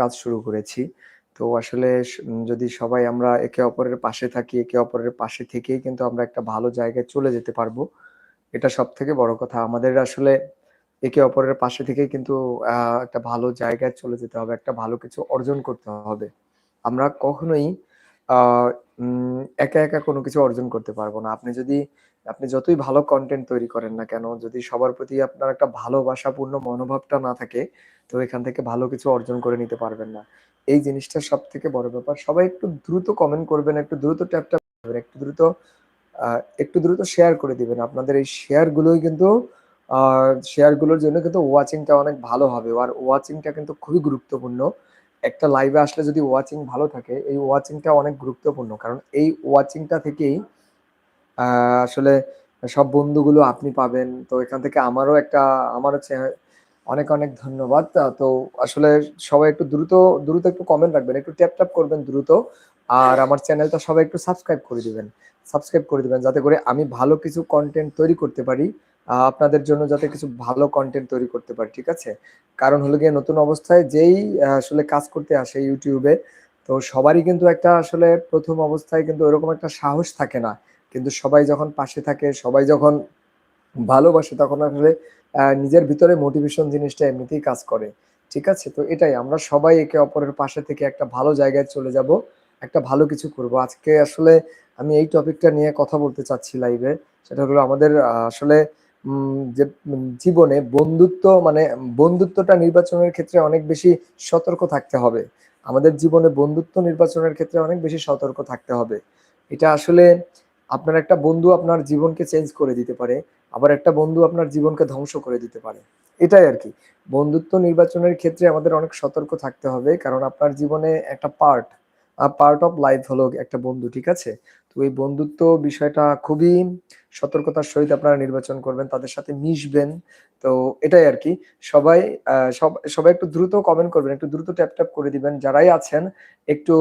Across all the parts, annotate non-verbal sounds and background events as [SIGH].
কাজ শুরু করেছি। তো আসলে যদি সবাই আমরা একে অপরের পাশে থাকি, একে অপরের পাশে থেকেই কিন্তু আমরা একটা ভালো জায়গায় চলে যেতে পারব। এটা সব থেকে বড় কথা। আমাদের আসলে একে অপরের পাশে থেকেই কিন্তু একটা ভালো জায়গায় চলে যেতে হবে। একটা ভালো কিছু অর্জন করতে হবে। আমরা কখনোই একা, একা কোনো কিছু অর্জন করতে পারব না। আপনি যদি আপনি যতই ভালো কন্টেন্ট তৈরি করেন না কেন, যদি সবার প্রতি আপনার একটা ভালোবাসাপূর্ণ মনোভাবটা না থাকে, তো এখান থেকে ভালো কিছু অর্জন করে নিতে পারবেন না। এই জিনিসটা সব থেকে বড় ব্যাপার। সবাই একটু দ্রুত কমেন্ট করবেন, একটু দ্রুত ট্যাপ, ট্যাপ করবেন, একটু দ্রুত একটু দ্রুত শেয়ার করে দিবেন। আপনাদের এই শেয়ার গুলোই কিন্তু আ শেয়ারগুলোর জন্য কিন্তু ওয়াচিং টা অনেক ভালো হবে। আর ওয়াচিং টা কিন্তু খুবই গুরুত্বপূর্ণ। একটা লাইভে আসলে যদি ওয়াচিং ভালো থাকে, এই ওয়াচিং টা অনেক গুরুত্বপূর্ণ। কারণ এই ওয়াচিং টা থেকেই আসলে সব বন্ধুগুলো আপনি পাবেন। তো এখান থেকে আমারও একটা আমার হচ্ছে অনেক, অনেক ধন্যবাদ। তো আসলে সবাই একটু দ্রুত, দ্রুত একটু কমেন্ট রাখবেন। একটু ট্যাপ, ট্যাপ করবেন দ্রুত। আর আমার চ্যানেলটা সবাই একটু সাবস্ক্রাইব করে দিবেন। সাবস্ক্রাইব করে দিবেন যাতে করে আমি ভালো কিছু কন্টেন্ট তৈরি করতে পারি। আপনাদের জন্য যাতে কিছু ভালো কনটেন্ট তৈরি করতে পারি। ঠিক আছে? কারণ হলো গিয়ে নতুন অবস্থায় যেই আসলে কাজ করতে আসে ইউটিউবে তো সবারই কিন্তু একটা আসলে প্রথম অবস্থায় কিন্তু ওরকম একটা সাহস থাকে না। কিন্তু সবাই যখন পাশে থাকে, সবাই যখন ভালোবাসে তখন আসলে নিজের ভিতরে মোটিভেশন জিনিসটা এমনিতেই কাজ করে। ঠিক আছে? তো এটাই, আমরা সবাই একে অপরের পাশে থেকে একটা ভালো জায়গায় চলে যাব। একটা ভালো কিছু করব। আজকে আসলে আমি এই টপিকটা নিয়ে কথা বলতে চাচ্ছি লাইভে। সেটা হলো আমাদের আসলে যে জীবনে বন্ধুত্ব মানে বন্ধুত্বটা নির্বাচনের ক্ষেত্রে অনেক বেশি সতর্ক থাকতে হবে। আমাদের জীবনে বন্ধুত্ব নির্বাচনের ক্ষেত্রে অনেক বেশি সতর্ক থাকতে হবে। এটা আসলে আপনার একটা বন্ধু আপনার জীবনকে চেঞ্জ করে দিতে পারে। আবার একটা বন্ধু আপনার জীবনকে ধ্বংস করে দিতে পারে। এটাই আর কি বন্ধুত্ব নির্বাচনের ক্ষেত্রে আমাদের অনেক সতর্ক থাকতে হবে। কারণ আপনার জীবনে একটা পার্ট, পার্ট অফ লাইফ হলো একটা বন্ধু। ঠিক আছে? তো এই বন্ধুত্ব বিষয়টা খুবই সতর্কতার সহিত আপনারা নির্বাচন করবেন। তাদের সাথে মিশবেন। তো এটাই আর কি সবাই সব সবাই একটু দ্রুত কমেন্ট করবেন। একটু দ্রুত ট্যাপ, ট্যাপ করে দিবেন। যারাই আছেন একটু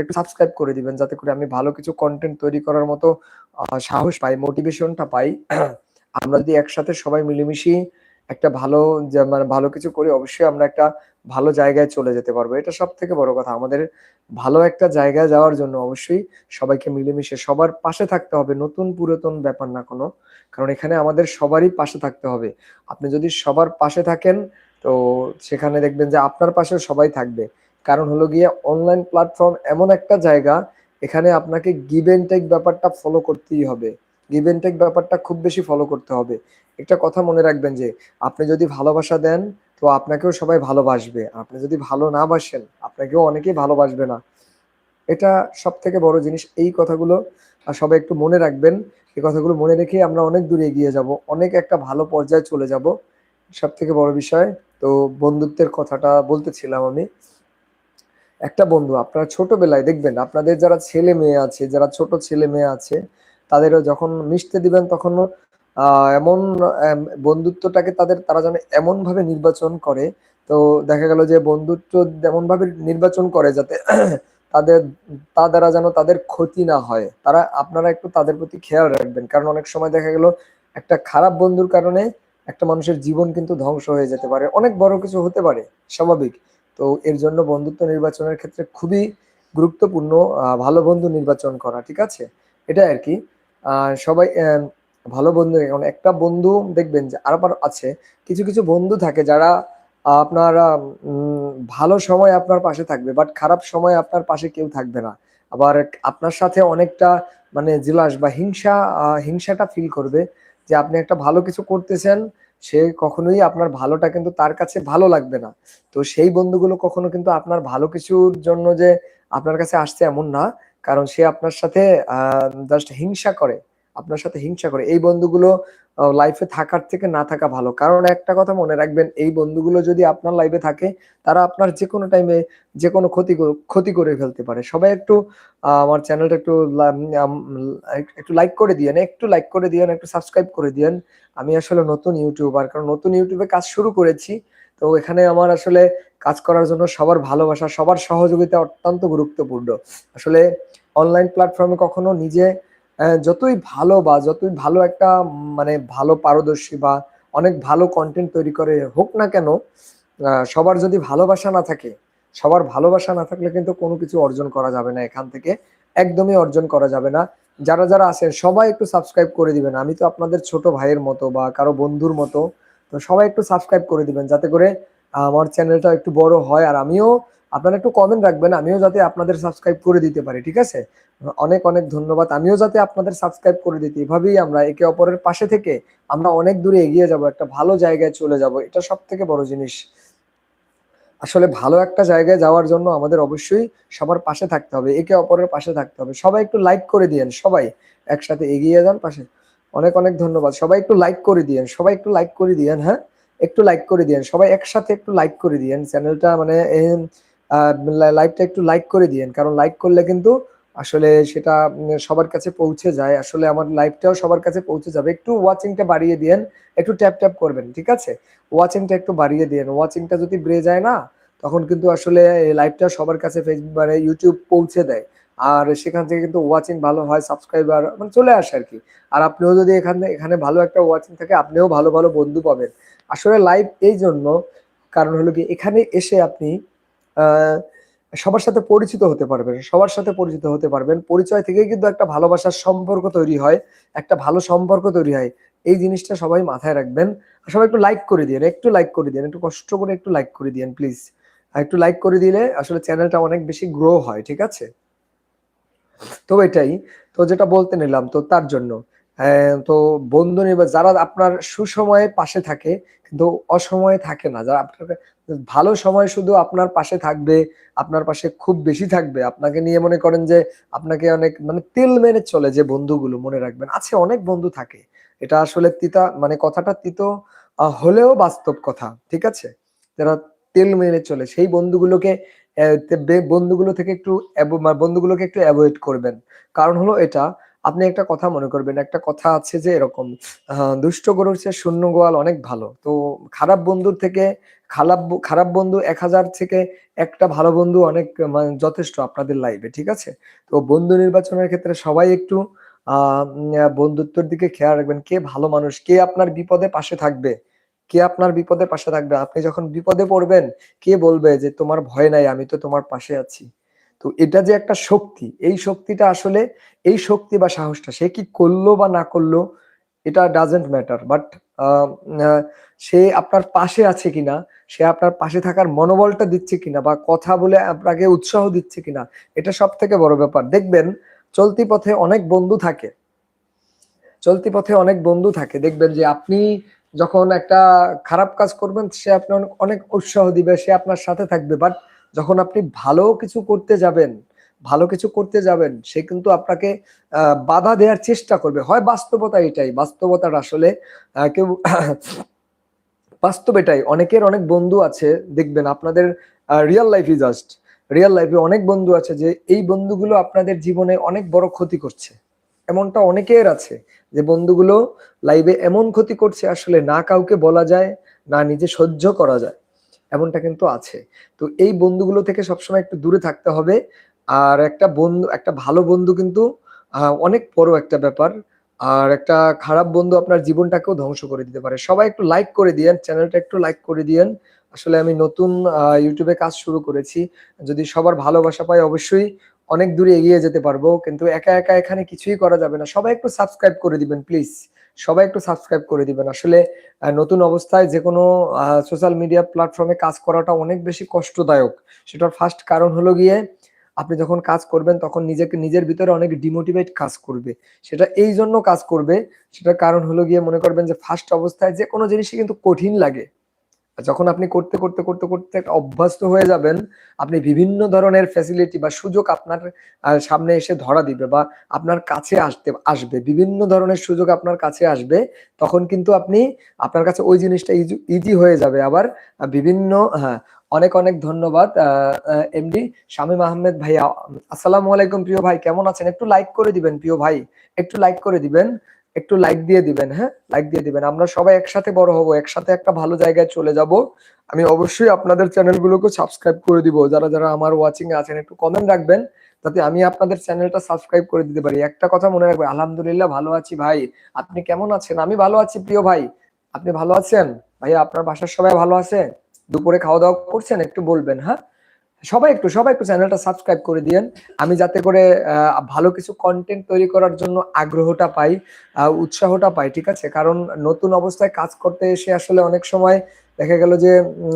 একটু সাবস্ক্রাইব করে দিবেন। যাতে করে আমি ভালো কিছু কন্টেন্ট তৈরি করার মতো সাহস পাই, মোটিভেশনটা পাই। আমরা যদি একসাথে সবাই মিলেমিশে একটা ভালো মানে ভালো কিছু করি অবশ্যই আমরা একটা ভালো জায়গায় চলে যেতে পারব। এটা সব থেকে বড় কথা। আমাদের ভালো একটা জায়গায় যাওয়ার জন্য অবশ্যই সবাইকে মিলেমিশে সবার পাশে থাকতে হবে। নতুন পুরাতন ব্যাপার না কোনো। কারণ এখানে আমাদের সবারই পাশে থাকতে হবে। আপনি যদি সবার পাশে থাকেন, তো সেখানে দেখবেন যে আপনার পাশে সবাই থাকবে। কারণ হলো গিয়ে অনলাইন প্ল্যাটফর্ম এমন একটা জায়গা, এখানে আপনাকে গিভ অ্যান্ড টেক ব্যাপারটা ফলো করতেই হবে। গিভ টেক ব্যাপারটা খুব বেশি ফলো করতে হবে। একটা কথা মনে রাখবেন যে আপনি যদি ভালোবাসা দেন, তো আপনাকেও সবাই ভালোবাসবে। আপনি যদি ভালো না বাসেন, আপনাকেও অনেকেই ভালোবাসবে না। এটা সব থেকে বড় জিনিস। এই কথাগুলো সবাই একটু মনে রাখবেন। এই কথাগুলো মনে রেখে আমরা অনেক দূরে এগিয়ে যাব। অনেক একটা ভালো পর্যায়ে চলে যাব। সবথেকে বড় বিষয়। তো বন্ধুত্বের কথাটা বলতেছিলাম আমি। একটা বন্ধু আপনারা ছোটবেলায় দেখবেন আপনাদের যারা ছেলে-মেয়ে আছে, যারা ছোট ছেলে-মেয়ে আছে, তাদেরও যখন মিশতে দিবেন তখন এমন বন্ধুত্বটাকে তাদের তারা যেন এমনভাবে নির্বাচন করে, তো দেখা গেল যে বন্ধুত্ব এমনভাবে নির্বাচন করে যাতে [CLEARS THROAT] তাদের তা দ্বারা যেন তাদের ক্ষতি না হয়। তারা আপনারা একটু তাদের প্রতি খেয়াল রাখবেন। কারণ অনেক সময় দেখা গেল একটা খারাপ বন্ধুর কারণে একটা মানুষের জীবন কিন্তু ধ্বংস হয়ে যেতে পারে। অনেক বড় কিছু হতে পারে, স্বাভাবিক। তো এর জন্য বন্ধুত্ব নির্বাচনের ক্ষেত্রে খুবই গুরুত্বপূর্ণ ভালো বন্ধু নির্বাচন করা। ঠিক আছে? এটাই আরকি। আ সবাই ভালো বন্ধু এখন একটা বন্ধু দেখবেন যে আবার আছে, কিছু, কিছু বন্ধু থাকে যারা আপনার ভালো সময় আপনার পাশে থাকবে। বাট খারাপ সময় আপনার পাশে কেউ থাকবে না। আবার আপনার সাথে অনেকটা মানে জিলাস বা হিংসা হিংসাটা ফিল করবে যে আপনি একটা ভালো কিছু করতেছেন, সে কখনোই আপনার ভালোটা কিন্তু তার কাছে ভালো লাগবে না। তো সেই বন্ধুগুলো কখনো কিন্তু আপনার ভালো কিছুর জন্য যে আপনার কাছে আসছে এমন না। কারণ সে আপনার সাথে জাস্ট হিংসা করে। আপনার সাথে হিংসা করে। এই বন্ধুগুলো লাইফে থাকার থেকে না থাকা ভালো। কারণ একটা কথা মনে রাখবেন, এই বন্ধুগুলো যদি আপনার লাইফে থাকে, তারা আপনার যেকোনো টাইমে যেকোনো ক্ষতি ক্ষতি করে ফেলতে পারে। সবাই একটু আমার চ্যানেলটা একটু একটু লাইক করে দিয়েন, একটু লাইক করে দিয়েন, একটু সাবস্ক্রাইব করে দিয়েন। আমি আসলে নতুন ইউটিউবার। কারণ নতুন ইউটিউবে কাজ শুরু করেছি। তো এখানে আমার আসলে কাজ করার জন্য সবার ভালোবাসা, সবার সহযোগিতা অত্যন্ত গুরুত্বপূর্ণ। আসলে অনলাইন প্ল্যাটফর্মে কখনো নিজে যতই ভালো বা যতই ভালো একটা মানে ভালো পারদর্শী বা অনেক ভালো কন্টেন্ট তৈরি করে হোক না কেন, সবার যদি ভালোবাসা না থাকে, সবার ভালোবাসা না থাকলে কিন্তু কোনো কিছু অর্জন করা যাবে না। এখান থেকে একদমই অর্জন করা যাবে না। যারা যারা আছেন সবাই একটু সাবস্ক্রাইব করে দিবেন। আমি তো আপনাদের ছোট ভাইয়ের মতো বা কারও বন্ধুর মতো তো সবাই একটু সাবস্ক্রাইব করে দিবেন যাতে করে আমার চ্যানেলটা একটু বড় হয়। আর আমিও আপনারা একটু কমেন্ট রাখবেন, আমিও যাতে আপনাদের সাবস্ক্রাইব করে দিতে পারি, ঠিক আছে? অনেক অনেক ধন্যবাদ। আমিও যাতে আপনাদের সাবস্ক্রাইব করে দিতে, এভাবেই আমরা একে অপরের পাশে থেকে আমরা অনেক দূরে এগিয়ে যাব, একটা ভালো জায়গায় চলে যাব, এটা সব থেকে বড় জিনিস। আসলে ভালো একটা জায়গায় যাওয়ার জন্য আমাদের অবশ্যই সবার পাশে থাকতে হবে, একে অপরের পাশে থাকতে হবে। সবাই একটু লাইক করে দিয়েন, সবাই একসাথে এগিয়ে যান পাশে। অনেক অনেক ধন্যবাদ। সবাই একটু লাইক করে দিয়েন, সবাই একটু লাইক করে দিয়েন হ্যাঁ? একটু লাইক করে দিয়েন, সবাই একসাথে একটু লাইক করে দিয়েন। চ্যানেলটা মানে লাইভটা একটু লাইক করে দিয়েন, কারণ লাইক করলে কিন্তু আসলে সেটা সবার কাছে পৌঁছে যায়। আসলে আমার লাইভটাও সবার কাছে পৌঁছে যাবে। একটু ওয়াচিংটা বাড়িয়ে দিয়েন, একটু ট্যাপ ট্যাপ করবেন, ঠিক আছে? ওয়াচিংটা একটু বাড়িয়ে দিয়েন। ওয়াচিংটা যদি বেড়ে যায় না, তখন কিন্তু আসলে লাইভটা সবার কাছে ফেসবুক মানে ইউটিউব পৌঁছে দেয়। আর সেখান থেকে কিন্তু ওয়াচিং ভালো হয় সাবস্ক্রাইবার মানে চলে আসে আর কি আর আপনিও যদি এখানে এখানে ভালো একটা ওয়াচিং থাকে, আপনিও ভালো ভালো বন্ধু পাবেন। আসলে লাইভ এই জন্য কারণ হলো কি, এখানে এসে আপনি সবার সাথে পরিচিত হতে পারবেন, সবার সাথে পরিচিত হতে পারবেন। পরিচয় থেকেই কিন্তু একটা ভালোবাসার সম্পর্ক তৈরি হয়, একটা ভালো সম্পর্ক তৈরি হয়। এই জিনিসটা সবাই মাথায় রাখবেন। সবাই একটু লাইক করে দিন একটু লাইক করে দিন একটু কষ্ট করে একটু লাইক করে দিন প্লিজ একটু লাইক করে দিলে আসলে চ্যানেলটা অনেক বেশি গ্রো হয়, ঠিক আছে? তো এটাই, তো যেটা বলতে নিলাম, তো তার জন্য। তো বন্ধু নির্বাচন যারা আপনার সুসময়ে পাশে থাকে, কিন্তু অসময়ে থাকে না, যারা আপনার ভালো সময় শুধু আপনার পাশে থাকবে, আপনার পাশে খুব বেশি থাকবে, আপনাকে নিয়ে মনে করেন যে আপনাকে অনেক মানে তেল মেরে চলে যে বন্ধুগুলো, মনে রাখবেন। আছে অনেক বন্ধু থাকে, এটা আসলে তিতা মানে কথাটা তিতো হলেও বাস্তব কথা, ঠিক আছে? যারা তেল মেরে চলে, সেই বন্ধুগুলোকে বন্ধুগুলো থেকে একটু বন্ধুগুলোকে একটু অ্যাভয়েড করবেন। কারণ হলো এটা, আপনি একটা কথা মনে করবেন, একটা কথা আছে যে এরকম দুষ্ট গরুর চেয়ে শূন্য গোয়াল অনেক ভালো। তো খারাপ বন্ধুর থেকে খারাপ খারাপ বন্ধু এক হাজার থেকে একটা ভালো বন্ধু অনেক মানে যথেষ্ট আপনাদের লাইফে ঠিক আছে? তো বন্ধু নির্বাচনের ক্ষেত্রে সবাই একটু বন্ধুত্বের দিকে খেয়াল রাখবেন, কে ভালো মানুষ, কে আপনার বিপদে পাশে থাকবে। কে আপনার বিপদে পাশে থাকবে? আপনি যখন বিপদে পড়বেন, কে বলবে যে তোমার ভয় নাই, আমি তো তোমার পাশে আছি? তো এটা যে একটা শক্তি, এই শক্তিটা আসলে এই শক্তি বা সাহসটা, সে কি করল বা না করল, এটা ডাজেন্ট ম্যাটার বাট সে আপনার পাশে আছে কিনা, সে আপনার পাশে থাকার মনোবলটা দিচ্ছে কিনা, বা কথা বলে আপনাকে উৎসাহ দিচ্ছে কিনা, এটা সব থেকে বড় ব্যাপার। দেখবেন, চলতি পথে অনেক বন্ধু থাকে, চলতি পথে অনেক বন্ধু থাকে। দেখবেন যে আপনি যখন একটা খারাপ কাজ করবেন, সে আপনি অনেক উৎসাহ দিবে, সে আপনার সাথে থাকবে। বাট যখন আপনি ভালো কিছু করতে যাবেন, ভালো কিছু করতে যাবেন, সে কিন্তু আপনাকে বাধা দেওয়ার চেষ্টা করবে। হয় বাস্তবতা এটাই, বাস্তবতার আসলে কেউ [COUGHS] বাস্তব এটাই। অনেকের অনেক বন্ধু আছে, দেখবেন আপনাদের রিয়েল লাইফই জাস্ট রিয়েল লাইফে অনেক বন্ধু আছে যে, এই বন্ধুগুলো আপনাদের জীবনে অনেক বড় ক্ষতি করছে। এমনটা অনেকের আছে যে বন্ধুগুলো লাইভে এমন ক্ষতি করছে, আসলে না কাউকে বলা যায়, না নিজে সহ্য করা যায়। এমনটা কিন্তু আছে। তো এই বন্ধুগুলো থেকে সবসময় একটু দূরে থাকতে হবে। আর একটা বন্ধু, একটা ভালো বন্ধু কিন্তু অনেক বড় একটা ব্যাপার। আর একটা খারাপ বন্ধু আপনার জীবনটাকেও ধ্বংস করে দিতে পারে। সবাই একটু লাইক করে দিয়েন চ্যানেলটা একটু লাইক করে দিয়েন। আসলে আমি নতুন ইউটিউবে কাজ শুরু করেছি। যদি সবার ভালোবাসা পাই, অবশ্যই অনেক দূরে এগিয়ে যেতে পারব, কিন্তু একা একা এখানে কিছুই করা যাবে না। সবাই একটু সাবস্ক্রাইব করে দিবেন প্লিজ সবাই একটু সাবস্ক্রাইব করে দিবেন। আসলে নতুন অবস্থায় যে কোনো সোশ্যাল মিডিয়া প্ল্যাটফর্মে কাজ করাটা অনেক বেশি কষ্টদায়ক। সেটার ফার্স্ট কারণ হলো গিয়ে, আপনি যখন কাজ করবেন, তখন নিজেকে, নিজের ভিতরে অনেক ডিমোটিভেট কাজ করবে। সেটা এই জন্য কাজ করবে। সেটার কারণ হলো গিয়ে মনে করবেন যে ফার্স্ট অবস্থায় যে কোনো জিনিসই কিন্তু কঠিন লাগে। যখন আপনি করতে করতে করতে করতে অভ্যস্ত হয়ে যাবেন, আপনি বিভিন্ন ধরনের ফ্যাসিলিটি বা সুযোগ আপনার সামনে এসে ধরা দিবে বা আপনার কাছে আসতে, আসবে। বিভিন্ন ধরনের সুযোগ আপনার কাছে আসবে, তখন কিন্তু আপনি, আপনার কাছে ওই জিনিসটা ইজি হয়ে যাবে। আবার বিভিন্ন হ্যাঁ অনেক অনেক ধন্যবাদ এমডি শামীম আহমেদ ভাইয়া। আসসালামু আলাইকুম প্রিয় ভাই, কেমন আছেন? একটু লাইক করে দিবেন প্রিয় ভাই, একটু লাইক করে দিবেন। একটু লাইক দিয়ে দিবেন হ্যাঁ? লাইক দিয়ে দিবেন। আমরা সবাই একসাথে বড় হব, একসাথে একটা ভালো জায়গায় চলে যাব। আমি অবশ্যই আপনাদের চ্যানেলগুলোকে সাবস্ক্রাইব করে দিব। যারা যারা আমার ওয়াচিং এ আছেন, একটু কমেন্ট রাখবেন, যাতে আমি আপনাদের চ্যানেলটা সাবস্ক্রাইব করে দিতে পারি। একটা কথা মনে রাখবেন, আলহামদুলিল্লাহ ভালো আছি ভাই। আপনি কেমন আছেন? আমি ভালো আছি প্রিয় ভাই। আপনি ভালো আছেন? ভাই আপনার বাসার সবাই ভালো আছে? দুপুরে খাওয়া দাওয়া করছেন? একটু বলবেন হ্যাঁ? সবাই একটু সবাই একটু চ্যানেলটা সাবস্ক্রাইব করে দিয়েন। আমি যাতে করে ভালো কিছু কন্টেন্ট তৈরি করার জন্য আগ্রহটা পাই উৎসাহটা পাই, ঠিক আছে? কারণ নতুন অবস্থায় কাজ করতে এসে আসলে অনেক সময় দেখা গেল যে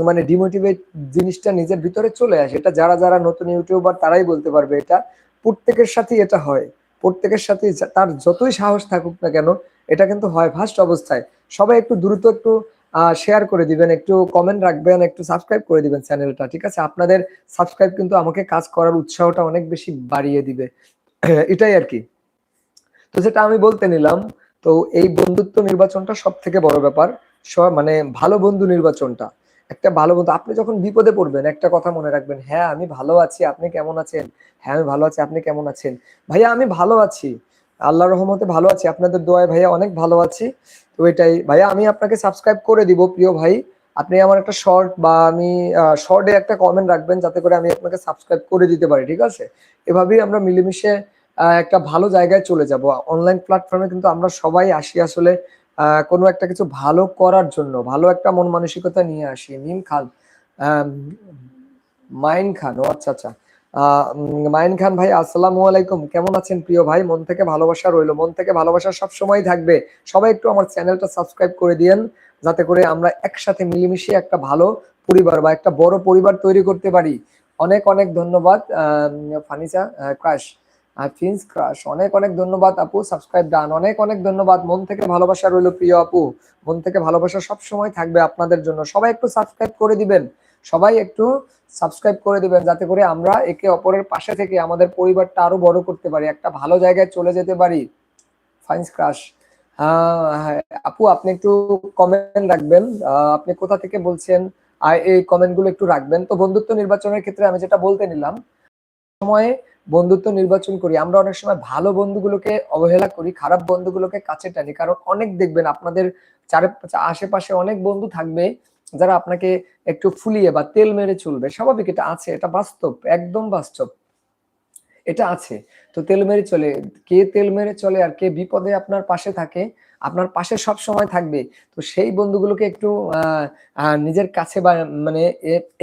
মানে ডিমোটিভেট জিনিসটা নিজের ভিতরে চলে আসে। এটা যারা যারা নতুন ইউটিউবার তারাই বলতে পারবে এটা। প্রত্যেকের সাথেই এটা হয়। প্রত্যেকের সাথে তার যতই সাহস থাকুক না কেন, এটা কিন্তু হয় ফার্স্ট অবস্থায়। সবাই একটু দ্রুত একটু শেয়ার করে দিবেন, একটু কমেন্ট রাখবেন, একটু সাবস্ক্রাইব করে দিবেন চ্যানেলটা ঠিক আছে? আপনাদের সাবস্ক্রাইব কিন্তু আমাকে কাজ করার উৎসাহটা অনেক বেশি বাড়িয়ে দিবে। [CLEARS THROAT] এটাই আর কি। তো যেটা আমি বলতে নিলাম, তো এই বন্ধুত্ব নির্বাচনটা সব থেকে বড় ব্যাপার। মানে ভালো বন্ধু নির্বাচনটা। একটা ভালো বন্ধু, আপনি যখন বিপদে পড়বেন, একটা কথা মনে রাখবেন হ্যাঁ আমি ভালো আছি, আপনি কেমন আছেন? হ্যাঁ আমি ভালো আছি, আপনি কেমন আছেন? ভাইয়া, আমি ভালো আছি। আল্লাহ রহমতে ভালো আছি, আপনাদের দোয়ায় ভাইয়া অনেক ভালো আছি। তো এটাই। ভাইয়া, আমি আপনাকে সাবস্ক্রাইব করে দিব, প্রিয় ভাই। আপনি আমার একটা শর্ট বা আমি শর্টে একটা কমেন্ট রাখবেন যাতে করে আমি আপনাকে সাবস্ক্রাইব করে দিতে পারি, ঠিক আছে? এভাবেই আমরা মিলেমিশে একটা ভালো জায়গায় চলে যাব। অনলাইন প্ল্যাটফর্মে কিন্তু আমরা সবাই আসি আসলে কোনো একটা কিছু ভালো করার জন্য, ভালো একটা মন মানসিকতা নিয়ে আসি। মিম খান মাইন খান ও আচ্ছা আচ্ছা। মাইন খান ভাই, আসসালামু আলাইকুম। কেমন আছেন প্রিয় ভাই? মন থেকে ভালোবাসা রইল। মন থেকে ভালোবাসা সব সময় থাকবে। সবাই একটু আমার চ্যানেলটা সাবস্ক্রাইব করে দিয়েন, যাতে করে আমরা একসাথে মিলেমিশে একটা ভালো পরিবার বা একটা বড় পরিবার তৈরি করতে পারি। অনেক অনেক ধন্যবাদ ফানিসা ক্রাশ ফিন্স, ক্রাশ, অনেক অনেক ধন্যবাদ আপু, সাবস্ক্রাইব ডান। অনেক অনেক ধন্যবাদ। মন থেকে ভালোবাসা রইল প্রিয় আপু। মন থেকে ভালোবাসা সব সময় থাকবে আপনাদের জন্য। সবাই একটু সাবস্ক্রাইব করে দিবেন। সবাই একটু সাবস্ক্রাইব করে দিবেন, যাতে করে আমরা একে অপরের পাশে থেকে আমাদের পরিবারটা আরও বড় করতে পারি, একটা ভালো জায়গায় চলে যেতে পারি। ফাইন্স ক্রাশ হ্যাঁ আপু, আপনি একটু কমেন্ট রাখবেন। আপনি কোথা থেকে বলছেন? আর এই কমেন্টগুলো একটু রাখবেন। তো বন্ধুত্ব নির্বাচনের ক্ষেত্রে আমি যেটা বলতে নিলাম, সময়ে বন্ধুত্ব নির্বাচন করি। আমরা অনেক সময় ভালো বন্ধুগুলোকে অবহেলা করি, খারাপ বন্ধুগুলোকে কাছে টানি। কারণ অনেক দেখবেন আপনাদের চারে, আশেপাশে অনেক বন্ধু থাকবে যারা আপনাকে একটু ফুলিয়ে বা তেল মেরে চলবে, স্বাভাবিক এটা আছে, এটা বাস্তব, একদম বাস্তব। এটা আছে। তো তেল মেরে চলে, কে তেল মেরে চলে আর কে বিপদে আপনার পাশে থাকে, আপনার পাশে সব সময় থাকবে। তো সেই বন্ধুগুলোকে একটু নিজের কাছে বা মানে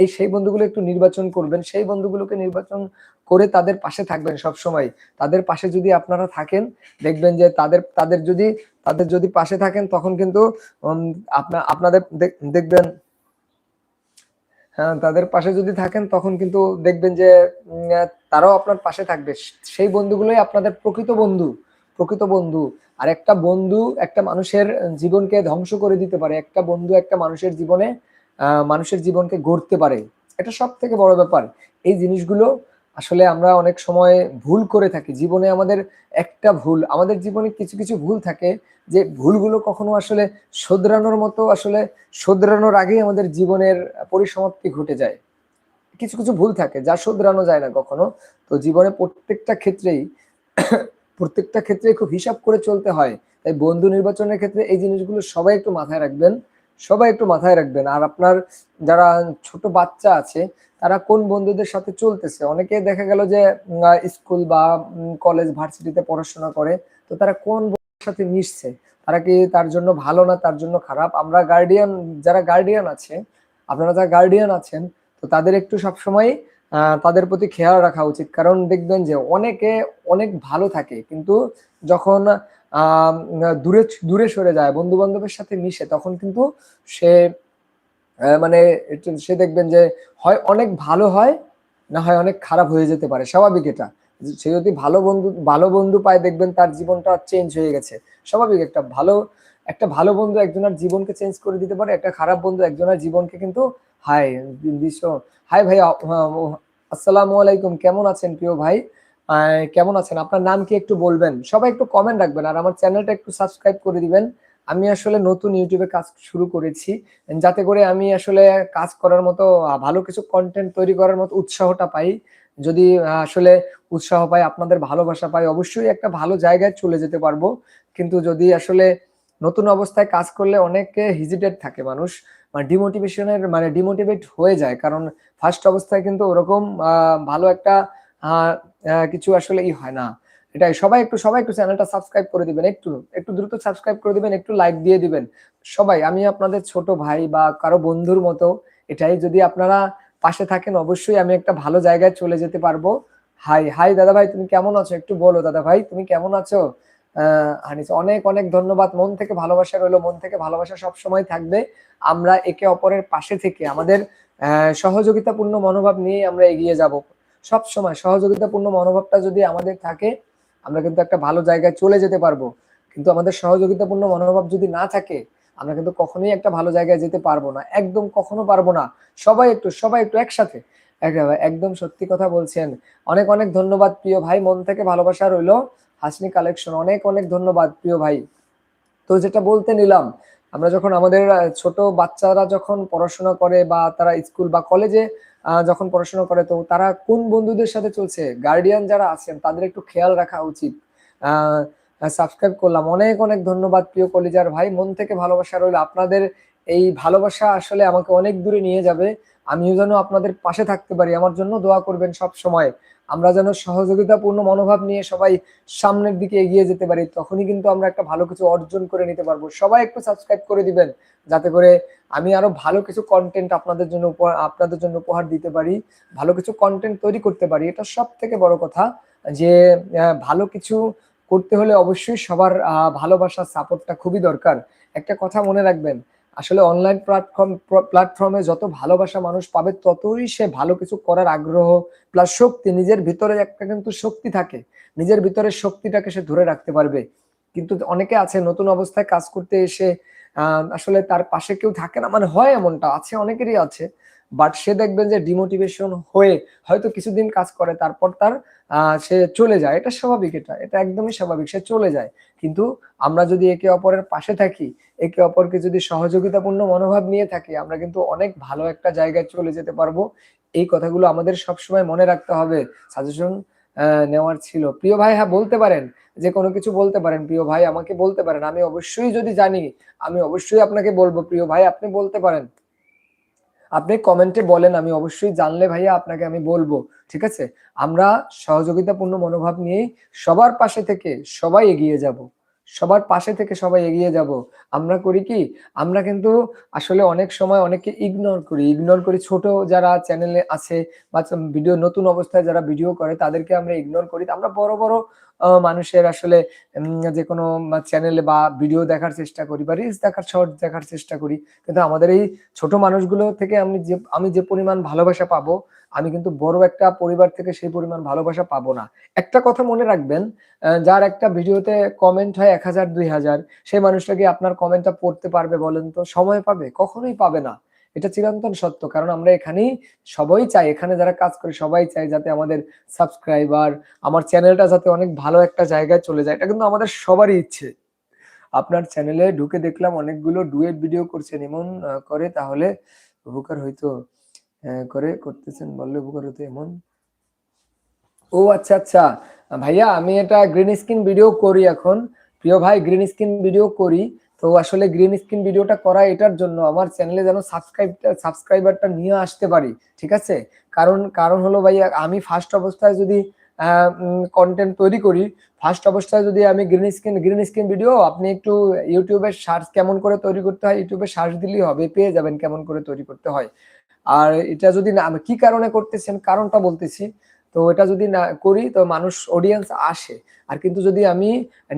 এই সেই বন্ধুগুলো একটু নির্বাচন করবেন, সেই বন্ধুগুলোকে নির্বাচন করে তাদের পাশে থাকবেন সব সময়। তাদের পাশে যদি আপনারা থাকেন, দেখবেন যে তাদের তাদের যদি তাদের যদি পাশে থাকেন, তখন কিন্তু আপনার আপনাদের দেখবেন তাদের পাশে যদি থাকেন, তখন কিন্তু দেখবেন যে তারাও আপনার পাশে থাকবে। সেই বন্ধুগুলোই আপনাদের প্রকৃত বন্ধু প্রকৃত বন্ধু। আর একটা বন্ধু একটা মানুষের জীবনকে ধ্বংস করে দিতে পারে, একটা বন্ধু একটা মানুষের জীবনে মানুষের জীবনকে গড়তে পারে। এটা সব থেকে বড় ব্যাপার। এই জিনিসগুলো আসলে আমরা অনেক সময় ভুল করে থাকি। জীবনে আমাদের একটা ভুল, আমাদের জীবনে কিছু কিছু ভুল থাকে যে ভুলগুলো কখনো আসলে শোধরানোর মতো, আসলে শোধরানোর আগেই আমাদের জীবনের পরিসমাপ্তি ঘটে যায়। কিছু কিছু ভুল থাকে যা শোধরানো যায় না কখনো। তো জীবনে প্রত্যেকটা ক্ষেত্রেই, প্রত্যেকটা ক্ষেত্রে খুব হিসাব করে চলতে হয়। তাই বন্ধু নির্বাচনের ক্ষেত্রে এই জিনিসগুলো সবাই একটু মাথায় রাখবেন। সবাই একটু মাথায় রাখবেন। আর আপনার যারা ছোট বাচ্চা আছে, তারা কোন বন্ধুদের সাথে চলতেছে? অনেকে দেখা গেল যে স্কুল বা কলেজ, ভার্সিটিতে পড়াশোনা করে, তো তারা কোন সাথে মিশছে? তারা কি তার জন্য ভালো না তার জন্য খারাপ? আমরা গার্ডিয়ান যারা গার্ডিয়ান আছে, আপনারা যারা গার্ডিয়ান আছেন, তো তাদের একটু সবসময় তাদের প্রতি খেয়াল রাখা উচিত। কারণ দেখবেন যে, অনেকে অনেক ভালো থাকে, কিন্তু যখন দূরে দূরে সরে যায় বন্ধু বান্ধবের সাথে মিশে, তখন কিন্তু সে মানে সে দেখবেন যে হয় অনেক ভালো হয়, না হয় অনেক খারাপ হয়ে যেতে পারে, স্বাভাবিক এটা। সে যদি ভালো বন্ধু ভালো বন্ধু পায়, দেখবেন তার জীবনটা চেঞ্জ হয়ে গেছে। স্বাভাবিক একটা ভালো একটা ভালো বন্ধু একজনের জীবনকে চেঞ্জ করে দিতে পারে, একটা খারাপ বন্ধু একজনের জীবনকে কিন্তু হাই বিশ্ব হাই ভাই আসসালামু আলাইকুম, কেমন আছেন প্রিয় ভাই? কেমন আছেন? আপনার নাম কি একটু বলবেন? সবাই একটু কমেন্ট রাখবেন আর আমার চ্যানেলটা একটু সাবস্ক্রাইব করে দিবেন। আমি আসলে নতুন ইউটিউবে কাজ শুরু করেছি। যাতে করে আমি আসলে কাজ করার মতো ভালো কিছু কন্টেন্ট তৈরি করার মতো উৎসাহটা পাই। যদি আসলে উৎসাহ পাই, আপনাদের ভালোবাসা পাই, অবশ্যই একটা ভালো জায়গায় চলে যেতে পারব। কিন্তু যদি আসলে নতুন অবস্থায় কাজ করলে অনেকে হিজিটেড থাকে মানুষ। মানে ডিমোটিভেশনের মানে ডিমোটিভেট হয়ে যায়। কারণ ফার্স্ট অবস্থায় কিন্তু ওরকম ভালো একটা কিছু আসলে ই হয় না। এটাই, সবাই একটু সবাই একটু চ্যানেলটা সাবস্ক্রাইব করে দিবেন, একটু একটু দ্রুত সাবস্ক্রাইব করে দিবেন, একটু লাইক দিয়ে দিবেন। সবাই, আমি আপনাদের ছোট ভাই বা কারও বন্ধুর মতো, এটাই যদি আপনারা পাশে থাকেন, অবশ্যই আমি একটা ভালো জায়গায় চলে যেতে পারব। হাই হাই দাদা ভাই তুমি কেমন আছো? একটু বলো দাদা ভাই তুমি কেমন আছো? আহ অনেক অনেক ধন্যবাদ। মন থেকে ভালোবাসা রইল, মন থেকে ভালোবাসা সব সময় থাকবে। আমরা একে অপরের পাশে থেকে আমাদের সহযোগিতাপূর্ণ মনোভাব নিয়ে আমরা এগিয়ে যাব। সব সময় সহযোগিতাপূর্ণ মনোভাবটা যদি আমাদের থাকে, আমরা কিন্তু একটা ভালো জায়গায় চলে যেতে পারব। কিন্তু আমাদের সহযোগিতাপূর্ণ মনোভাব যদি না থাকে, আমরা কিন্তু কখনোই একটা ভালো জায়গায় যেতে পারব না। একদম কখনো পারব না। সবাই একটু সবাই একটু একসাথে। একদম সত্যি কথা বলছেন। অনেক অনেক ধন্যবাদ প্রিয় ভাই। মন থেকে ভালোবাসা রইল। হাসনি কালেকশন অনেক অনেক ধন্যবাদ প্রিয় ভাই। তো যেটা বলতে নিলাম, আমরা যখন আমাদের ছোট বাচ্চারা যখন পড়াশোনা করে বা তারা স্কুল বা কলেজে যখন পড়াশোনা করে, তো তারা কোন বন্ধুদের সাথে চলছে? গার্ডিয়ান যারা আছেন, তাদের একটু খেয়াল রাখা উচিত। সাবস্ক্রাইব করলাম। অনেক অনেক ধন্যবাদ প্রিয় কলিজার ভাই। মন থেকে ভালোবাসা রইল। আপনাদের এই ভালোবাসা আসলে আমাকে অনেক দূরে নিয়ে যাবে। আমিও যেন আপনাদের পাশে থাকতে পারি। আমার জন্য দোয়া করবেন সব সময় আমরা যেন সহযোগিতাপূর্ণ মনোভাব নিয়ে সবাই সামনের দিকে এগিয়ে যেতে পারি, তখনই কিন্তু আমরা একটা ভালো কিছু অর্জন করে নিতে পারব। সবাই একটু সাবস্ক্রাইব করে দিবেন, যাতে করে আমি আরও ভালো কিছু কন্টেন্ট আপনাদের জন্য আপনাদের জন্য উপহার দিতে পারি, ভালো কিছু কন্টেন্ট তৈরি করতে পারি। এটা সব থেকে বড় কথা যে ভালো কিছু করতে হলে অবশ্যই সবার ভালোবাসার সাপোর্টটা খুবই দরকার। একটা কথা মনে রাখবেন আসলে অনলাইন প্ল্যাটফর্ম প্ল্যাটফর্মে যত ভালোবাসা মানুষ পাবে, ততই সে ভালো কিছু করার আগ্রহ প্লাস শক্তি নিজের ভিতরে একটা কিন্তু শক্তি থাকে। নিজের ভিতরে শক্তিটাকে সে ধরে রাখতে পারবে। কিন্তু অনেকে আছে নতুন অবস্থায় কাজ করতে এসে আসলে তার পাশে কেউ থাকে না মানে হয় এমনটা, আছে অনেকেরই আছে। বাট সে দেখবেন যে ডিমোটিভেশন হয়ে হয়তো কিছুদিন কাজ করে, তারপর তার সে চলে যায়। এটা স্বাভাবিক এটা। এটা একদমই স্বাভাবিক, সে চলে যায়। কিন্তু আমরা যদি একে অপরের পাশে থাকি, একে অপরকে যদি সহযোগিতাপূর্ণ মনোভাব নিয়ে থাকি, আমরা কিন্তু অনেক ভালো একটা জায়গায় চলে যেতে পারব। এই কথাগুলো আমাদের সবসময় মনে রাখতে হবে। সাজেশন নেওয়ার ছিল। প্রিয় ভাই হ্যাঁ বলতে পারেন, যে কোনো কিছু বলতে পারেন। প্রিয় ভাই, আমাকে বলতে পারেন। আমি অবশ্যই যদি জানি, আমি অবশ্যই আপনাকে বলব। প্রিয় ভাই, আপনি বলতে পারেন। আপনি কমেন্টে বলেন, আমি অবশ্যই জানলে ভাইয়া আপনাকে আমি বলব, ঠিক আছে? আমরা সহযোগিতাপূর্ণ মনোভাব নিয়েই সবার পাশে থেকে সবাই এগিয়ে যাব, সবার পাশে থেকে সবাই এগিয়ে যাব। আমরা করি কি, আমরা কিন্তু আসলে অনেক সময় অনেককে ইগনোর করি ইগনোর করি। ছোট যারা চ্যানেলে আছে বা ভিডিও নতুন অবস্থায় যারা ভিডিও করে, তাদেরকে আমরা ইগনোর করি। আমরা বড় বড় মানুষের আসলে যে কোনো চ্যানেলে বা ভিডিও দেখার চেষ্টা করি বা রিলস দেখার শর্ট দেখার চেষ্টা করি। কিন্তু আমাদের এই ছোট মানুষগুলো থেকে আমি যে আমি যে পরিমাণ ভালোবাসা পাবো, আমি কিন্তু বড় একটা পরিবার থেকে সেই পরিমাণ ভালোবাসা পাবো না। একটা কথা মনে রাখবেন যার একটা ভিডিওতে কমেন্ট হয় এক হাজার, দুই হাজার, সেই মানুষটা কি আপনার কমেন্টটা পড়তে পারবে বলেন তো? সময় পাবে? কখনোই পাবে না। এটা চিরন্তন সত্য। কারণ আমরা এখানেই সবাই চাই, এখানে যারা কাজ করে সবাই চাই যাতে আমাদের সাবস্ক্রাইবার আমার চ্যানেলটা যাতে অনেক ভালো একটা জায়গায় চলে যায়। এটা কিন্তু আমাদের সবারই ইচ্ছে। আপনার চ্যানেলে ঢুকে দেখলাম অনেকগুলো ডুয়েট ভিডিও করছেন। এমন করে তাহলে উপকার হইতো করে করতেছেন বললে উপকার হতো এমন। ও আচ্ছা আচ্ছা। ভাইয়া, আমি এটা গ্রিন স্ক্রিন ভিডিও করি এখন। প্রিয় ভাই গ্রিন স্ক্রিন ভিডিও করি। তো আসলে গ্রিন স্ক্রিন ভিডিওটা করা এটার জন্য আমার চ্যানেলে যেন সাবস্ক্রাইব সাবস্ক্রাইবারটা নিয়ে আসতে পারি, ঠিক আছে? কারণ কারণ হলো ভাইয়া, আমি ফার্স্ট অবস্থায় যদি কন্টেন্ট তৈরি করি ফার্স্ট অবস্থায় যদি আমি green screen green screen video আপনি একটু ইউটিউবে সার্চ কেমন করে তৈরি করতে হয় ইউটিউবে সার্চ দিলেই হবে, পেয়ে যাবেন কেমন করে তৈরি করতে হয়। আর এটা যদি না কি কারণে করতেছেন কারণটা বলতেছি। তো এটা যদি না করি, তো মানুষ অডিয়েন্স আসে। আর কিন্তু যদি আমি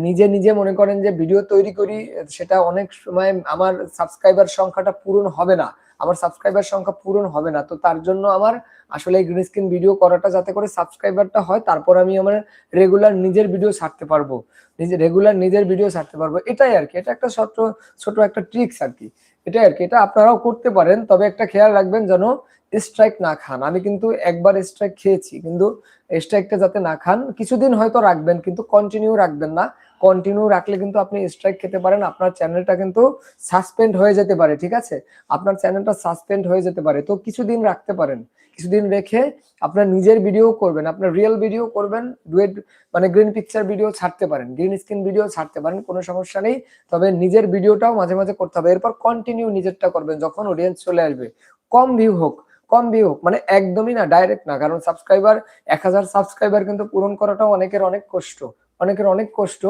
নিজে নিজে মনে করেন যে ভিডিও তৈরি করি, সেটা অনেক সময় আমার সাবস্ক্রাইবার সংখ্যাটা পূরণ হবে না। আমার সাবস্ক্রাইবার সংখ্যা পূরণ হবে না। তো তার জন্য আমার আসলে গ্রিন স্ক্রিন ভিডিও করাটা যাতে করে সাবস্ক্রাইবারটা হয়, তারপর আমি আমার রেগুলার নিজের ভিডিও ছাড়তে পারব। নিজে রেগুলার নিজের ভিডিও ছাড়তে পারব। এটাই আর কি। এটা একটা ছোট ছোট একটা ট্রিক্স আর কি। এটাই আর কি, এটা আপনারাও করতে পারেন, তবে একটা খেয়াল রাখবেন যেন স্ট্রাইক না খান। আমি কিন্তু একবার স্ট্রাইক খেয়েছি, কিন্তু স্ট্রাইকটা যাতে না খান, কিছুদিন হয়তো রাখবেন, কিন্তু কন্টিনিউ রাখবেন না। কন্টিনিউ রাখলে কিন্তু আপনি স্ট্রাইক খেতে পারেন, আপনার চ্যানেলটা কিন্তু সাসপেন্ড হয়ে যেতে পারে, ঠিক আছে? আপনার চ্যানেলটা সাসপেন্ড হয়ে যেতে পারে, তো কিছুদিন রাখতে পারেন। কিছুদিন রেখে আপনার নিজের ভিডিও করবেন, আপনার রিয়েল ভিডিও করবেন ডুয়েট মানে গ্রিন পিকচার ভিডিও ছাড়তে পারেন গ্রিন স্ক্রিন ভিডিও ছাড়তে পারেন, কোনো সমস্যা নেই, তবে নিজের ভিডিওটাও মাঝে মাঝে করতে হবে, এরপর কন্টিনিউ নিজেরটা করবেন, যখন অডিয়েন্স চলে আসবে। কম ভিউ হোক, কম ভিউ হোক মানে একদমই না ডাইরেক্ট না, কারণ সাবস্ক্রাইবার এক হাজার সাবস্ক্রাইবার কিন্তু পূরণ করাটাও অনেকের অনেক কষ্ট। অনেকের অনেক কষ্ট।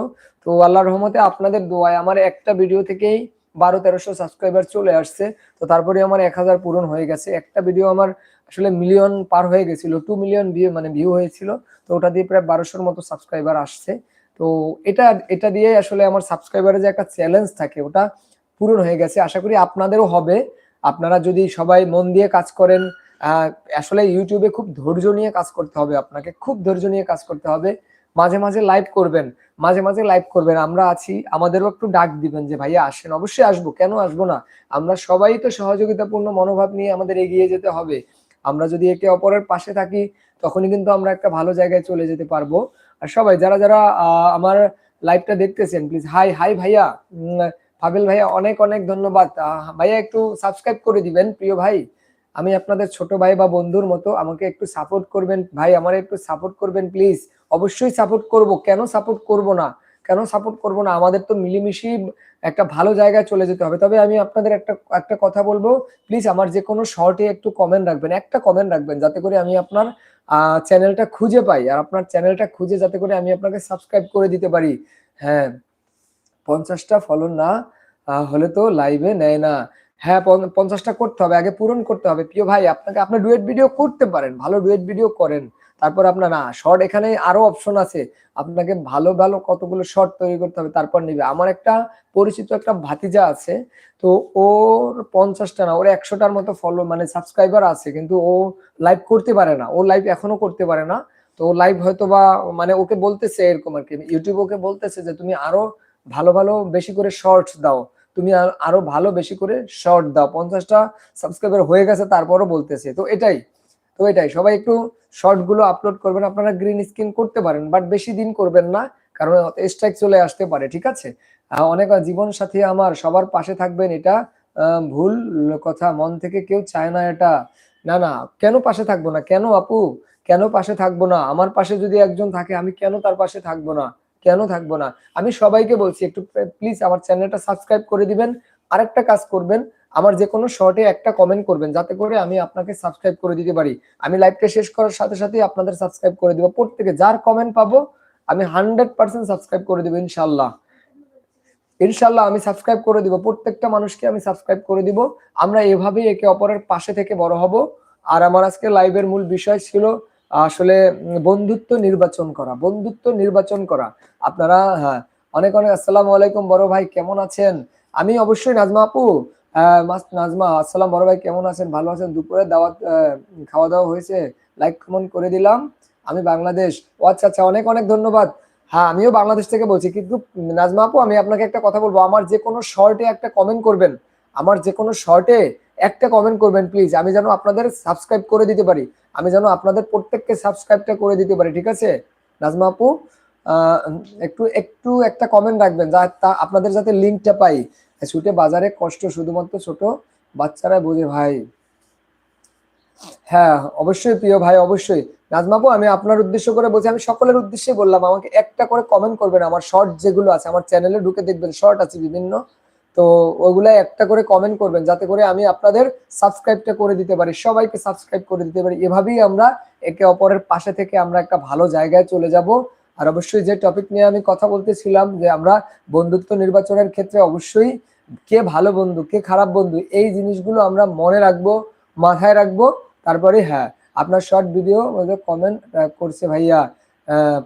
তো আল্লাহর রহমতে আপনাদের দোয়ায় আমার একটা ভিডিও থেকেই বারো তেরোশো সাবস্ক্রাইবার চলে আসছে। তো তারপরে আমার এক হাজার পূরণ হয়ে গেছে। একটা ভিডিও আমার আসলে মিলিয়ন পার হয়ে গেছিল। টু মিলিয়ন ভিউ মানে ভিউ হয়েছিল। তো ওটা দিয়ে প্রায় বারোশোর মতো সাবস্ক্রাইবার আসছে। তো এটা এটা দিয়ে আসলে আমার সাবস্ক্রাইবারের যে একটা চ্যালেঞ্জ থাকে, ওটা পূরণ হয়ে গেছে। আশা করি আপনাদেরও হবে। আপনারা যদি সবাই মন দিয়ে কাজ করেন আসলে ইউটিউবে খুব ধৈর্য নিয়ে কাজ করতে হবে আপনাকে। খুব ধৈর্য নিয়ে কাজ করতে হবে। মাঝে মাঝে লাইভ করবেন, মাঝে মাঝে লাইভ করবেন। আমরা আছি, আমাদেরও একটু ডাক দিবেন যে, ভাইয়া, আসেন, অবশ্যই আসব। কেন আসব না? আমরা সবাই তো সহযোগিতাপূর্ণ মনোভাব নিয়ে আমাদের এগিয়ে যেতে হবে। আমরা যদি একে অপরের পাশে থাকি, তখনই কিন্তু আমরা একটা ভালো জায়গায় চলে যেতে পারব। আর সবাই, যারা যারা আমার লাইভটা দেখতেছেন প্লিজ হাই হাই ভাইয়া। ফাবিল ভাইয়া, অনেক অনেক ধন্যবাদ। ভাইয়া, একটু সাবস্ক্রাইব করে দিবেন, প্রিয় ভাই। আমি আপনাদের ছোট ভাই বা বন্ধুর মতো আমাকে একটু সাপোর্ট করবেন। ভাই, আমার একটু সাপোর্ট করবেন প্লিজ অবশ্যই সাপোর্ট করব। কেন সাপোর্ট করব না? কেন সাপোর্ট করব না? আমাদের তো মিলিমিশি একটা ভালো জায়গায় চলে যেতে হবে। তবে আমি আপনাদের একটা একটা কথা বলব। প্লিজ আমার যে কোনো শর্টে একটু কমেন্ট রাখবেন। একটা কমেন্ট রাখবেন যাতে করে আমি আপনার চ্যানেলটা খুঁজে পাই। আর আপনার চ্যানেলটা খুঁজে যাতে করে আমি আপনাকে সাবস্ক্রাইব করে দিতে পারি। হ্যাঁ পঞ্চাশটা ফলো না হলে তো লাইভে নেয় না। হ্যাঁ পঞ্চাশটা করতে হবে, আগে পূরণ করতে হবে। প্রিয় ভাই, আপনাকে, আপনি ডুয়েট ভিডিও করতে পারেন, ভালো ডুয়েট ভিডিও করেন। তারপর আপনার, না শর্ট এখানে আরও অপশন আছে। আপনাকে ভালো ভালো কতগুলো শর্ট তৈরি করতে হবে, তারপর নিবে। আমার একটা পরিচিত একটা ভাতিজা আছে, তো ওর পঞ্চাশটা না, ওর একশোটার মতো ফলো মানে সাবস্ক্রাইবার আছে, কিন্তু ও লাইভ করতে পারে না। ও লাইভ এখনও করতে পারে না। তো লাইভ হয়তো বা মানে ওকে বলতেছে এরকম আর কি ইউটিউব ওকে বলতেছে যে, তুমি আরও ভালো ভালো বেশি করে শর্টস দাও। তুমি আরও ভালো বেশি করে শর্ট দাও। পঞ্চাশটা সাবস্ক্রাইবার হয়ে গেছে, তারপরও বলতেছে। তো এটাই তো এটাই। সবাই একটু শর্টগুলো আপলোড করবেন। আপনারা গ্রিন স্ক্রিন করতে পারেন বাট বেশি দিন করবেন না, কারণ স্ট্রাইক চলে আসতে পারে, ঠিক আছে? অনেক জীবন সাথী আমার সবার পাশে থাকবেন, এটা ভুল কথা। মন থেকে কেউ চায় না এটা। না না, কেন পাশে থাকব না? কেন আপু? কেন পাশে থাকব না? আমার পাশে যদি একজন থাকে, আমি কেন তার পাশে থাকব না? কেন থাকব না? আমি সবাইকে বলছি, একটু প্লিজ আমার চ্যানেলটা সাবস্ক্রাইব করে দিবেন। আরেকটা কাজ করবেন, আমার যে কোনো শর্টে একটা কমেন্ট করবেন, যাতে করে আমি আপনাকে সাবস্ক্রাইব করে দিতে পারি। আমি লাইভটা শেষ করার সাথে সাথে আপনাদের সাবস্ক্রাইব করে দিব। প্রত্যেকে যার কমেন্ট পাবো, আমি হান্ড্রেড পার্সেন্ট সাবস্ক্রাইব করে দিব ইনশাল্লাহ ইনশাল্লাহ আমি সাবস্ক্রাইব করে দিব। প্রত্যেকটা মানুষকে আমি সাবস্ক্রাইব করে দিব। আমরা এভাবেই একে অপরের পাশে থেকে বড় হব। আর আমার আজকে লাইভের মূল বিষয় ছিল আসলে বন্ধুত্ব নির্বাচন করা, বন্ধুত্ব নির্বাচন করা। আপনারা হ্যাঁ অনেক অনেক আসসালামু আলাইকুম বড় ভাই, কেমন আছেন? আমি অবশ্যই নাজমা আপু নাজমা, আসসালাম বড় ভাই, কেমন আছেন? ভালো আছেন? দুপুরে দাওয়াত খাওয়া দাওয়া হয়েছে, লাইক কমেন্ট করে দিলাম। আমি বাংলাদেশ। ও আচ্ছা আচ্ছা অনেক অনেক ধন্যবাদ। হ্যাঁ আমিও বাংলাদেশ থেকে বলছি, কিন্তু নাজমা আপু, আমি আপনাকে একটা কথা বলব। আমার যে কোনো শর্টে একটা কমেন্ট করবেন। আমার যে কোনো শর্টে একটা কমেন্ট করবেন প্লিজ আমি যেন আপনাদের সাবস্ক্রাইব করে দিতে পারি। আমি যেন আপনাদের প্রত্যেককে সাবস্ক্রাইবটা করে দিতে পারি, ঠিক আছে? নাজমা আপু একটু একটু একটা কমেন্ট রাখবেন, যা আপনাদের যাতে লিঙ্কটা পাই। ছুটে বাজারে কষ্ট শুধুমাত্র ছোট বাচ্চারা বোঝে, ভাই। হ্যাঁ অবশ্যই প্রিয় ভাই, অবশ্যই। নাজমাপু আমি আপনার উদ্দেশ্য করে বলছি, আমি সকলের উদ্দেশ্যে বললাম, আমাকে একটা করে কমেন্ট করবেন, আমার শর্ট যেগুলো আছে, আমার চ্যানেলে ঢুকে দেখবেন শর্ট আছে বিভিন্ন। তো ওগুলাই একটা করে কমেন্ট করবেন, যাতে করে আমি আপনাদের সাবস্ক্রাইবটা করে দিতে পারি, সবাইকে সাবস্ক্রাইব করে দিতে পারি। এভাবেই আমরা একে অপরের পাশে থেকে আমরা একটা ভালো জায়গায় চলে যাব। আর অবশ্যই যে টপিক নিয়ে আমি কথা বলতেছিলাম, যে আমরা বন্ধুত্ব নির্বাচনের ক্ষেত্রে অবশ্যই কে ভালো বন্ধু, কে খারাপ বন্ধু, এই জিনিসগুলো আমরা মনে রাখব, মাথায় রাখব। তারপরে হ্যাঁ আপনার শর্ট ভিডিও কমেন্ট করছে ভাইয়া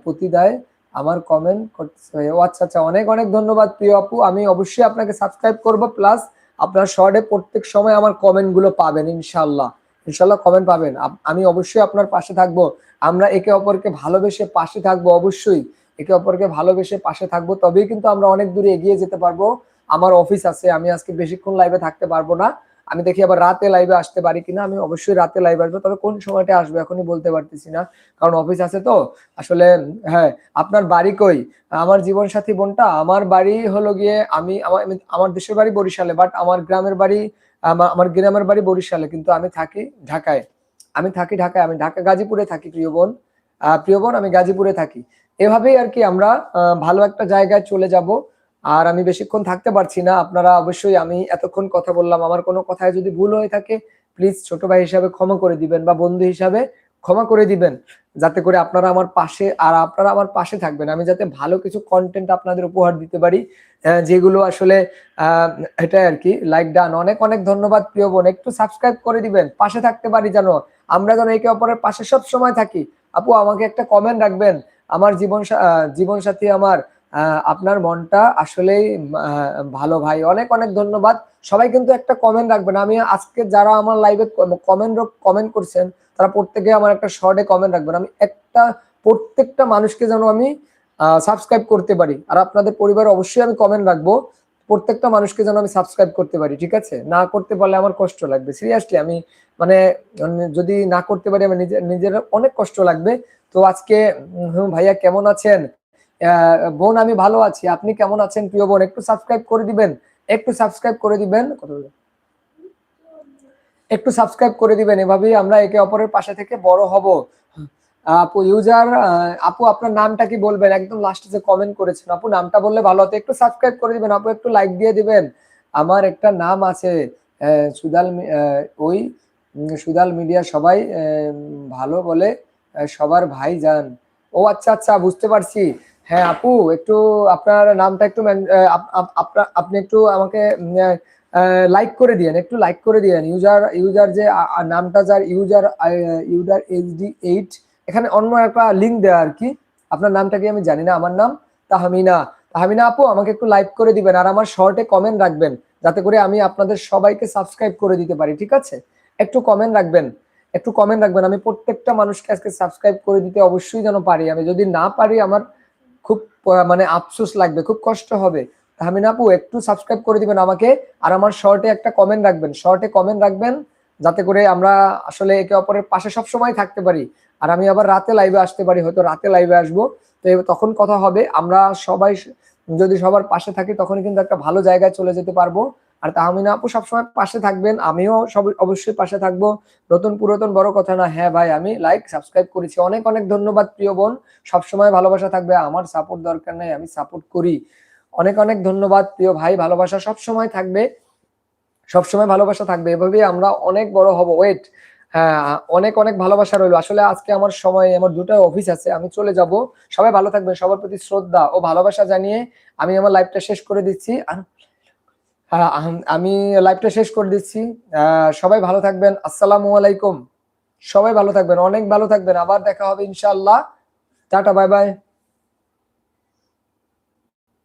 প্রতিদায়। আমার কমেন্ট করতেছে ও আচ্ছা আচ্ছা অনেক অনেক ধন্যবাদ প্রিয় আপু। আমি অবশ্যই আপনাকে সাবস্ক্রাইব করব প্লাস আপনার শর্টে প্রত্যেক সময় আমার কমেন্টগুলো পাবেন ইনশাল্লাহ ইনশাল্লাহ কমেন্ট পাবেন। আমি অবশ্যই আপনার পাশে থাকব। আমরা একে অপরকে ভালোবেসে পাশে থাকব, অবশ্যই। একে অপরকে ভালোবেসে পাশে থাকব, তবেই কিন্তু আমরা অনেক দূরে এগিয়ে যেতে পারব। আমার অফিস আছে, আমি আজকে বেশিক্ষণ লাইভে থাকতে পারব না। আমি দেখি আবার রাতে লাইভে আসতে পারি কিনা, আমি অবশ্যই রাতে লাইভ আসব। তবে কোন সময়টা আসব এখনই বলতে পারতেছি না, কারণ অফিস আছে তো। আসলে হ্যাঁ আপনার বাড়ি কই? আমার জীবন সাথী বোনটা, আমার বাড়ি হলো গিয়ে আমি, আমার আমার দেশের বাড়ি বরিশালে বাট আমার গ্রামের বাড়ি আমার গ্রামের বাড়ি বরিশালে, কিন্তু আমি থাকি ঢাকায়। আমি থাকি ঢাকায়, আমি ঢাকা, গাজীপুরে থাকি, প্রিয় বোন। প্রিয় বোন, আমি গাজীপুরে থাকি। এভাবেই আর কি আমরা ভালো একটা জায়গায় চলে যাব। আর আমি বেশিক্ষণ থাকতে পারছি না। আপনারা অবশ্যই আমি এতক্ষণ কথা বললাম। আমার কোনো কথায় যদি ভুল হয়ে থাকে প্লিজ ছোট ভাই হিসাবে ক্ষমা করে দিবেন বা বন্ধু হিসাবে ক্ষমা করে দিবেন, যাতে করে আপনারা আমার পাশে আর আপনারা আমার পাশে থাকবেন। আমি যাতে ভালো কিছু কন্টেন্ট আপনাদের উপহার দিতে পারি যেগুলো আসলে এটাই আর কি লাইক ডান অনেক অনেক ধন্যবাদ প্রিয় বোন। একটু সাবস্ক্রাইব করে দিবেন, পাশে থাকতে পারি যেন। আমরা যেন একে অপরের পাশে সব সময় থাকি। আপু, আমাকে একটা কমেন্ট রাখবেন। আমার জীবন জীবন সাথী আমার আপনার মনটা আসলেই আহ, ভালো ভাই। অনেক অনেক ধন্যবাদ। সবাই কিন্তু একটা কমেন্ট রাখবেন। আমি আজকে যারা আমার লাইভে কমেন্ট কমেন্ট করছেন তারা প্রত্যেকে আমার একটা শর্টে কমেন্ট রাখবেন। আমি একটা প্রত্যেকটা মানুষকে যেন আমি সাবস্ক্রাইব করতে পারি। আর আপনাদের পরিবারে অবশ্যই আমি কমেন্ট রাখব। প্রত্যেকটা মানুষকে যেন আমি সাবস্ক্রাইব করতে পারি ঠিক আছে? না করতে পারলে আমার কষ্ট লাগবে। সিরিয়াসলি আমি মানে যদি না করতে পারি আমার নিজের নিজের অনেক কষ্ট লাগবে। তো আজকে ভাইয়া কেমন আছেন? বোন, আমি ভালো আছি। আপনি কেমন আছেন, প্রিয় বোন? একটু সাবস্ক্রাইব করে দিবেন। একটু সাবস্ক্রাইব করে দিবেন। কত একটু সাবস্ক্রাইব করে দিবেন। এভাবেই আমরা একে অপরের পাশে থেকে বড় হব। আপু ইউজার আপু, আপনার নামটা কি বলবেন? একদম লাস্টে যে কমেন্ট করেছেন আপু, নামটা বললে ভালো হতো। একটু সাবস্ক্রাইব করে দিবেন আপু, একটু লাইক দিয়ে দিবেন। আমার একটা নাম আছে সুদাল ওই সুদাল মিডিয়া সবাই ভালো বলে সবার ভাই যান ও আচ্ছা আচ্ছা বুঝতে পারছি। হ্যাঁ আপু, একটু আপনার নামটা একটু আপনা- একটু আমাকে লাইক করে দিয়েন, একটু লাইক করে দিয়েন। ইউজার ইউজার যে নামটা যার ইউজার ইউজার এইচডি এইট এখানে অন্য একটা লিঙ্ক দেওয়া আর কি। আপনার নামটা কি আমি জানি না, আমার নাম? তাহমিনা। তাহমিনা আপু, আমাকে একটু লাইক করে দিবেন আর আমার শর্টে কমেন্ট রাখবেন, যাতে করে আমি আপনাদের সবাইকে সাবস্ক্রাইব করে দিতে পারি, ঠিক আছে? একটু কমেন্ট রাখবেন, একটু কমেন্ট রাখবেন। আমি প্রত্যেকটা মানুষকে আজকে সাবস্ক্রাইব করে দিতে অবশ্যই যেন পারি। আমি যদি না পারি আমার খুব মানে আফসোস লাগবে, খুব কষ্ট হবে। তাহমিন আপু, একটু সাবস্ক্রাইব করে দিবেন আমাকে, আর আমার শর্টে একটা কমেন্ট রাখবেন। শর্টে কমেন্ট রাখবেন, যাতে করে আমরা আসলে একে অপরের পাশে সব সময় থাকতে পারি। আর আমি আবার রাতে লাইভে আসতে পারি, হয়তো রাতে লাইভে আসব। তো তখন কথা হবে, আমরা সবাই, যদি সবার পাশে থাকি তখন কিন্তু একটা ভালো জায়গায় চলে যেতে পারব। আর তাহমিনা আপু সবসময় পাশে থাকবেন। আমিও সব অবশ্যই পাশে থাকব। নতুন পুরাতন বড় কথা না হ্যাঁ ভাই, আমি লাইক সাবস্ক্রাইব করেছি। অনেক অনেক ধন্যবাদ প্রিয় বোন। সবসময় ভালোবাসা থাকবে। আমার সাপোর্ট দরকার নাই, আমি সাপোর্ট করি। অনেক অনেক ধন্যবাদ প্রিয় ভাই। ভালোবাসা সব সময় থাকবে। সব সময় ভালোবাসা থাকবে। এভাবেই আমরা অনেক বড় হব। ওয়েট হ্যাঁ অনেক অনেক ভালোবাসা রইল। আসলে আজকে আমার সময়, আমার দুটো অফিস আছে, আমি চলে যাব। সবাই ভালো থাকবেন। সবার প্রতি শ্রদ্ধা ও ভালোবাসা জানিয়ে আমি আমার লাইফটা শেষ করে দিচ্ছি। আর আম- আমি লাইভটা শেষ করে দিচ্ছি। সবাই ভালো থাকবেন। আসসালামু আলাইকুম। সবাই ভালো থাকবেন। অনেক ভালো থাকবেন। আবার দেখা হবে ইনশাল্লাহ টাটা, বাই বাই।